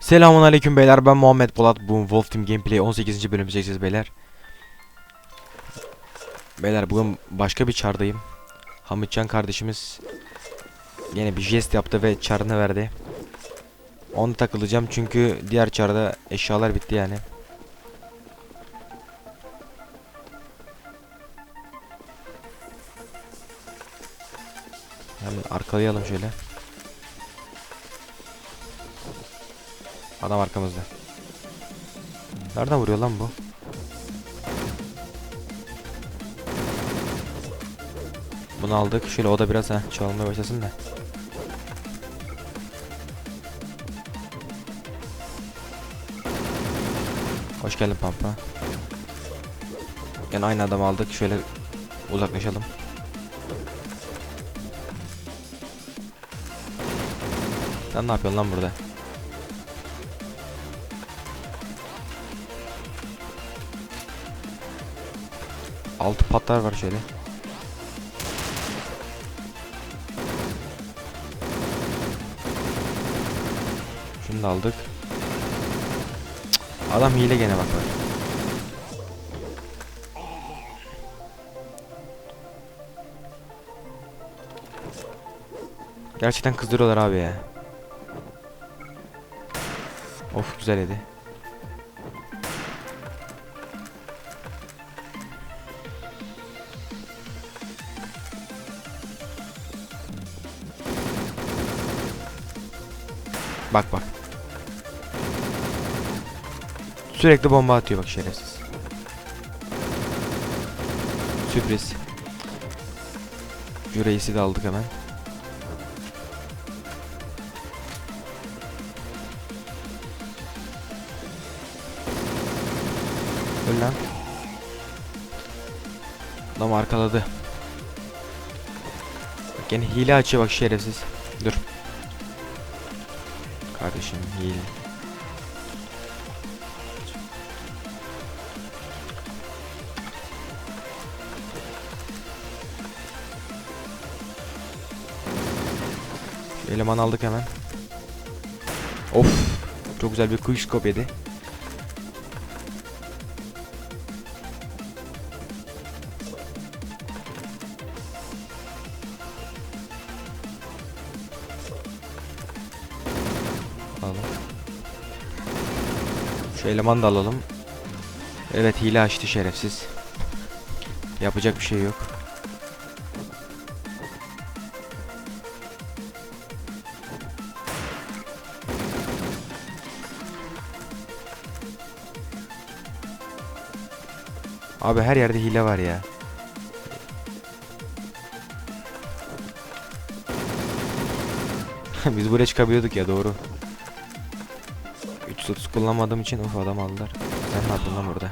Selamun aleyküm beyler ben Muhammed Polat. Bu Wolf Team Gameplay 18. bölümü çekeceğiz beyler. Beyler bugün başka bir çardayım. Hamitcan kardeşimiz Yine bir jest yaptı ve çarını verdi. Onu takılacağım çünkü diğer çarda eşyalar bitti yani Hemen arkalayalım şöyle Adam arkamızda. Nereden vuruyor lan bu? Bunu aldık. Şöyle o da biraz ha çalmaya başlasın da. Hoş geldin Pampa. Yani aynı adam aldık. Şöyle uzaklaşalım. Sen ne yapıyorsun lan burada? Altı patlar var şöyle. Şunu da aldık. Cık, Adam hile gene bak bak. Gerçekten kızdırıyorlar abi ya. Of güzel yedi. Bak bak. Sürekli bomba atıyor bak şerefsiz. Sürpriz. Şu reisi de aldık hemen. Öl lan. Adam arkaladı. Bak gene hile açıyor bak şerefsiz. Dur. Kardeşim hile. Eleman aldık hemen. Of. Çok güzel bir quickscope yedi. Şu elemanı da alalım. Evet hile açtı şerefsiz. Yapacak bir şey yok. Abi her yerde hile var ya. Biz buraya çıkabiliyorduk ya doğru. 330 kullanmadığım için of adam aldılar. Sen ne yaptın lan burada?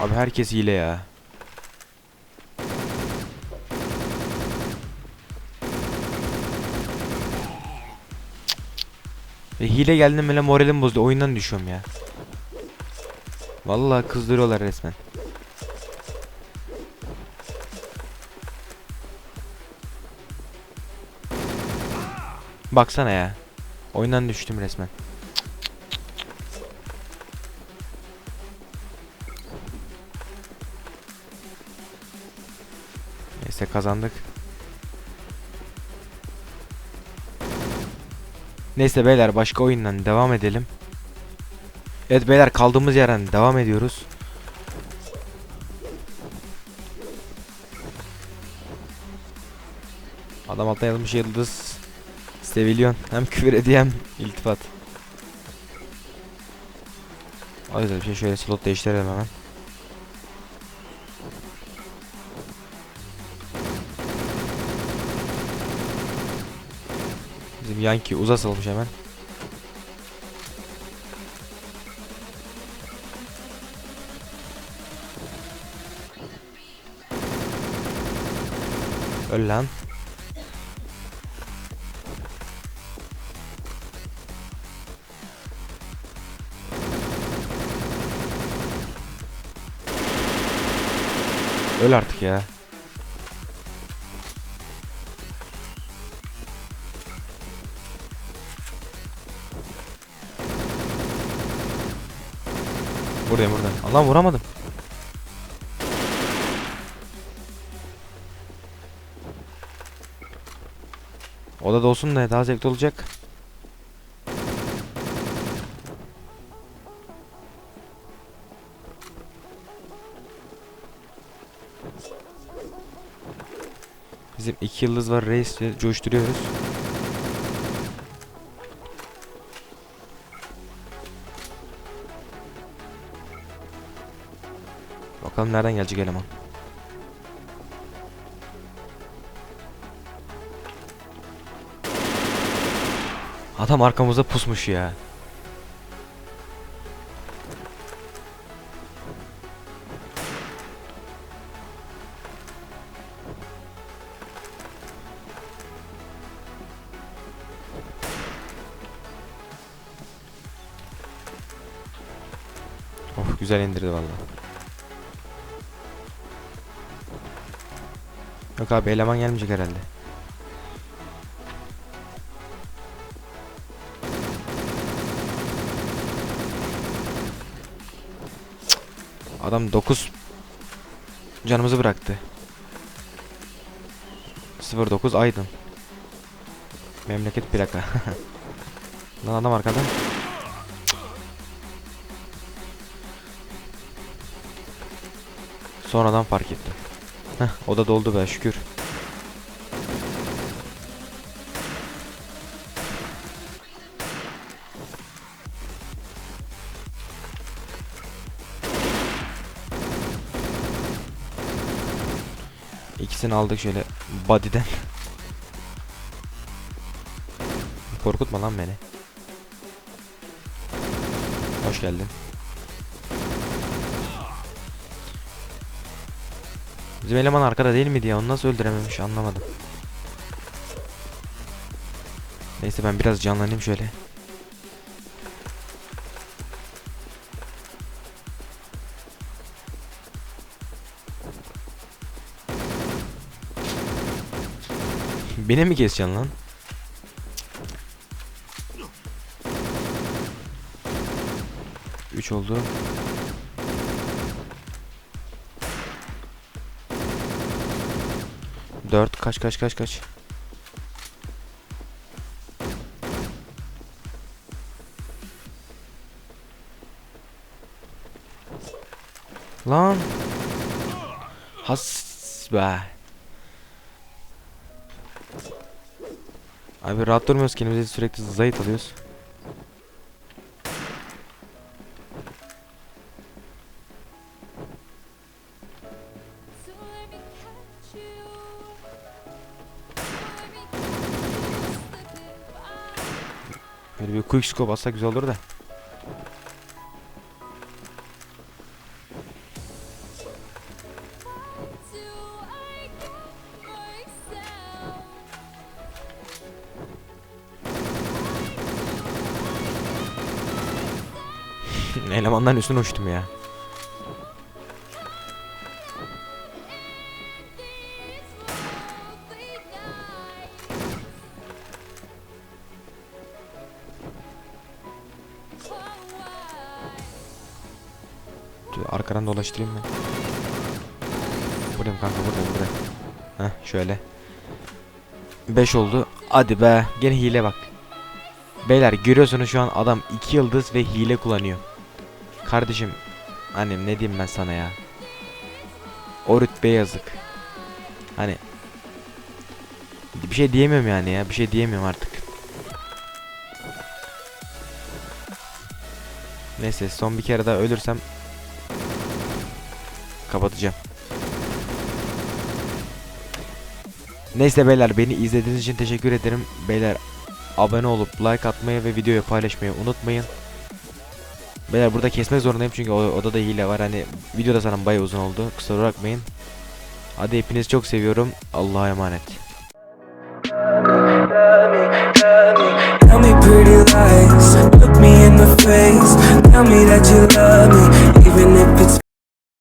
Abi herkes hile ya. Ve hile geldi böyle moralim bozdu. Oyundan düşüyorum ya. Vallahi kızdırıyorlar resmen. Baksana ya. Oyundan düştüm resmen. Neyse kazandık. Neyse beyler başka oyundan devam edelim. Evet beyler kaldığımız yerden devam ediyoruz. Adam altına yazmış yıldız. Sevilyon. Hem küfür ediyor iltifat. O yüzden bir şey şöyle slot değiştirelim hemen. Bizim Yankee uzatılmış hemen. Öl lan. Öl artık ya. Buradayım burada. Allah vuramadım. Odada olsun da daha zevkli olacak. Bizim iki yıldız var reisle coşturuyoruz. Bakalım nereden gelecek eleman. Adam arkamızda pusmuş ya. Of güzel indirdi vallahi. Yok abi eleman gelmeyecek herhalde. Adam 9 canımızı bıraktı. 09 Aydın. Memleket plaka. Lan adam arkada. Sonradan fark ettim. Heh, o da doldu be şükür. İkisini aldık şöyle body'den. Korkutma lan beni. Hoş geldin. Bizim eleman arkada değil miydi ya? Onu nasıl öldürememiş anlamadım. Neyse ben biraz canlanayım şöyle. Beni mi keseceksin lan? Üç oldu. Dört kaç kaç kaç kaç. Lan. Has be. Abi rahat durmuyoruz kendimizi sürekli zayıf alıyoruz. Böyle bir quick scope atsak güzel olur da. Elemandan üstüne uçtum ya. Dolaştırayım ben. Buradayım kanka buradayım burada. Heh şöyle. 5 oldu. Hadi be. Gene hile bak. Beyler görüyorsunuz şu an adam 2 yıldız ve hile kullanıyor. Kardeşim. Annem ne diyeyim ben sana ya. O rütbe yazık. Hani. Bir şey diyemiyorum yani ya. Bir şey diyemiyorum artık. Neyse son bir kere daha ölürsem kapatacağım. Neyse beyler beni izlediğiniz için teşekkür ederim. Beyler abone olup like atmayı ve videoyu paylaşmayı unutmayın. Beyler burada kesmek zorundayım çünkü odada hile var. Hani videoda sana bayağı uzun oldu. Kusura bakmayın. Hadi hepinizi çok seviyorum. Allah'a emanet. Tell me pretty lies, look me in the face. Tell me that you love me, even if it's